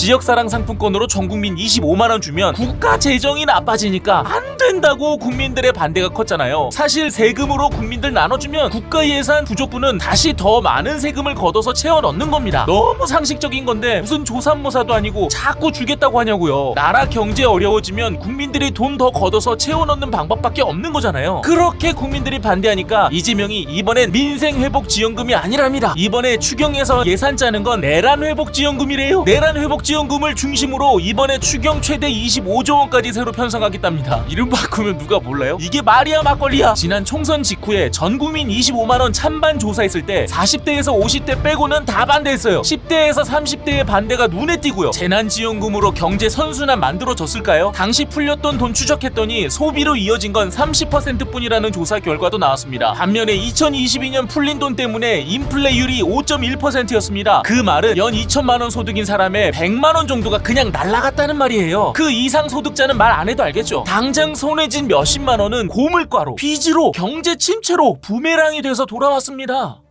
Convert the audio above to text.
지역사랑 상품권으로 전 국민 25만원 주면 국가 재정이 나빠지니까 안 된다고 국민들의 반대가 컸잖아요. 사실 세금으로 국민들 나눠주면 국가 예산 부족분은 다시 더 많은 세금을 걷어서 채워 넣는 겁니다. 너무 상식적인 건데 무슨 조삼모사도 아니고 자꾸 주겠다고 하냐고요. 나라 경제 어려워지면 국민들이 돈 더 걷어서 채워 넣는 방법밖에 없는 거잖아요. 그렇게 국민들이 반대하니까 이재명이 이번엔 민생 회복 지원금이 아니랍니다. 이번에 추경에서 예산 짜는 건 내란 회복 지원금이래요. 내란 회복 지원금을 중심으로 이번에 추경 최대 25조 원까지 새로 편성하겠답니다. 이름 바꾸면 누가 몰라요? 이게 말이야 막걸리야. 지난 총선 직후에 전 국민 25만 원 찬반 조사했을 때 40대에서 50대 빼고는 다 반대했어요. 10대에서 30대의 반대가 눈에 띄고요. 재난지원금으로 경제 선순환 만들어졌을까요? 당시 풀렸던 돈 추적했더니 소비로 이어진 건 30% 뿐이라는 조사 결과도 나왔습니다. 반면에 2022년 풀린 돈 때문에 인플레율이 5.1%였습니다. 그 말은 연 2천만 원 소득인 사람의 100만 원 정도가 그냥 날라갔다는 말이에요. 그 이상 소득자는 말 안 해도 알겠죠. 당장 쥔 몇십만 원은 고물가로 빚으로 경제 침체로 부메랑이 돼서 돌아왔습니다.